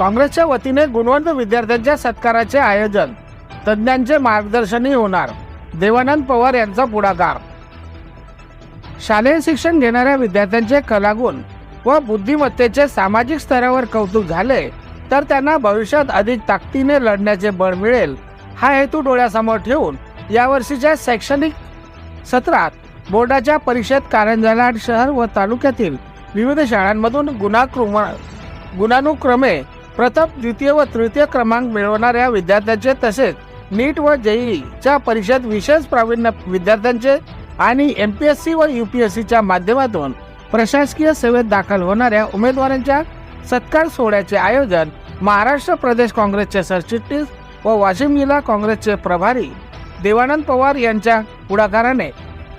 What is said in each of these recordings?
काँग्रेसच्या वतीने गुणवंत विद्यार्थ्यांच्या सत्काराचे आयोजन. तज्ज्ञांचे मार्गदर्शनही होणार. देवानंद पवार यांचा पुढाकार. शालेय शिक्षण घेणाऱ्या विद्यार्थ्यांचे कलागुण व बुद्धिमत्तेचे सामाजिक स्तरावर कौतुक झाले तर त्यांना भविष्यात अधिक ताकदीने लढण्याचे बळ मिळेल हा हेतू डोळ्यासमोर ठेवून यावर्षीच्या शैक्षणिक सत्रात बोर्डाच्या परीक्षेत कारंजाला शहर व तालुक्यातील विविध शाळांमधून गुणाक्रम गुणानुक्रमे प्रथम द्वितीय व तृतीय क्रमांक मिळवणाऱ्या विद्यार्थ्यांचे तसेच नीट व जेईच्या परीक्षेत विशेष प्रावीण्य विद्यार्थ्यांचे आणि एम पी एस सी व यू पी एस सीच्या माध्यमातून प्रशासकीय सेवेत दाखल होणाऱ्या उमेदवारांच्या सत्कार सोहळ्याचे आयोजन महाराष्ट्र प्रदेश काँग्रेसचे सरचिटणीस व वाशिम जिल्हा काँग्रेसचे प्रभारी देवानंद पवार यांच्या पुढाकाराने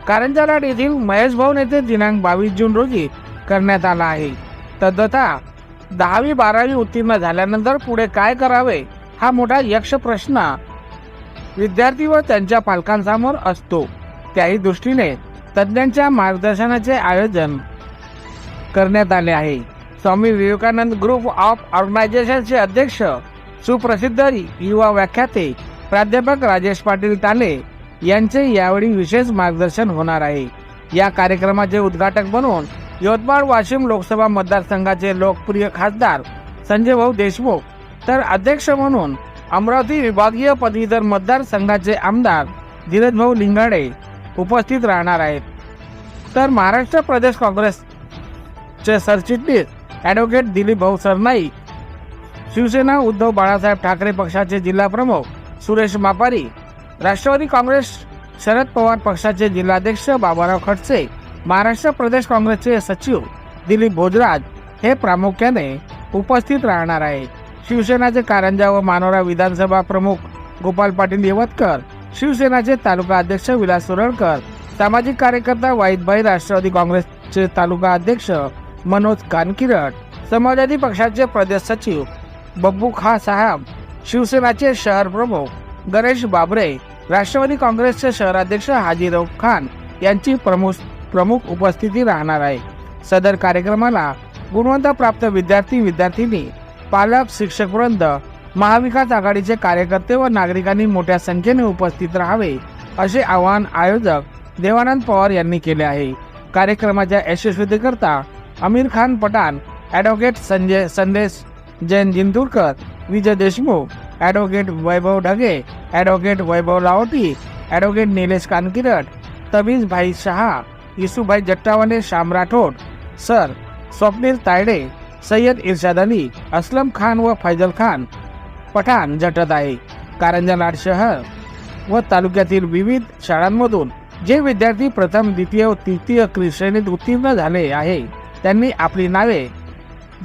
कारंजालाड येथील महेश भवन येथे दिनांक बावीस जून रोजी करण्यात आला आहे. तद्वता दहावी बारावी उत्तीर्ण झाल्यानंतर पुढे काय करावे हा मोठा यक्ष प्रश्न विद्यार्थी व त्यांच्या पालकांसमोर असतो. त्याही दृष्टीने तज्ज्ञांच्या मार्गदर्शनाचे आयोजन करण्यात आले आहे. स्वामी विवेकानंद ग्रुप ऑफ ऑर्गनायझेशनचे अध्यक्ष सुप्रसिद्ध युवा व्याख्याते प्राध्यापक राजेश पाटील ताले यांचे यावेळी विशेष मार्गदर्शन होणार आहे. या कार्यक्रमाचे उद्घाटक बनवून यवतमाळ वाशिम लोकसभा मतदारसंघाचे लोकप्रिय खासदार संजय भाऊ देशमुख तर अध्यक्ष म्हणून अमरावती विभागीय पदवीधर मतदारसंघाचे आमदार धीरज भाऊ लिंगाडे उपस्थित राहणार आहेत. तर महाराष्ट्र प्रदेश काँग्रेसचे सरचिटणीस ॲडव्होकेट दिलीप भाऊ सरनाईक शिवसेना उद्धव बाळासाहेब ठाकरे पक्षाचे जिल्हाप्रमुख सुरेश मापारी राष्ट्रवादी काँग्रेस शरद पवार पक्षाचे जिल्हाध्यक्ष बाबाराव खडसे महाराष्ट्र प्रदेश काँग्रेसचे सचिव दिलीप भोजराज हे प्रामुख्याने उपस्थित राहणार आहे शिवसेनाचे कारंजा व मानोरा विधानसभा प्रमुख गोपाल पाटील यवतकर शिवसेनाचे तालुका अध्यक्ष विलास सुरळकर सामाजिक कार्यकर्ता वाईदभाई राष्ट्रवादी काँग्रेसचे तालुका अध्यक्ष मनोज कानकिरट समाजवादी पक्षाचे प्रदेश सचिव बब्बू खा साहेब शिवसेनाचे शहर प्रमुख गणेश बाबरे राष्ट्रवादी काँग्रेसचे शहराध्यक्ष हाजीराव खान यांची प्रमुख प्रमुख उपस्थिती राहणार आहे. सदर कार्यक्रमाला गुणवत्ताप्राप्त विद्यार्थी विद्यार्थिनी पालक शिक्षकवृंद महाविकास आघाडीचे कार्यकर्ते व नागरिकांनी मोठ्या संख्येने उपस्थित राहावे असे आवाहन आयोजक देवानंद पवार यांनी केले आहे. कार्यक्रमाच्या यशस्वीतेकरता Aamir Khan Pathan advocate Sanjay Sandesh Jain Jinturkar Vijay Deshmukh advocate Vaibhav Dhage advocate Vaibhav Lavati advocate Nilesh Kankirat Tabeez भाई शहा येसुभाई जट्टावाने श्याम राठोड सर स्वप्नील तायडे सय्यद इर्शाद अली असलम खान व फैजल खान पठाण झटत आहे कारंजानाड शहर व तालुक्यातील विविध शाळांमधून जे विद्यार्थी प्रथम द्वितीय व तृतीय श्रेणीत उत्तीर्ण झाले आहे. त्यांनी आपली नावे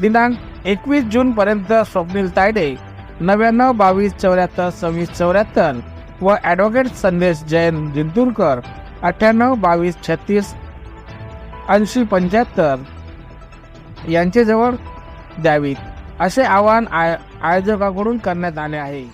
दिनांक एकवीस जून पर्यंत स्वप्नील तायडे नव्याण्णव बावीस चौऱ्याहत्तर सव्वीस चौऱ्याहत्तर व ॲडव्होकेट संदेश जैन जिंतूरकर अठ्ठ्याण्णव बावीस छत्तीस ऐंशी पंच्याहत्तर यांचे जवळ द्यावीत. असे आवाहन आय आयोजकाकडून करण्यात आले आहे.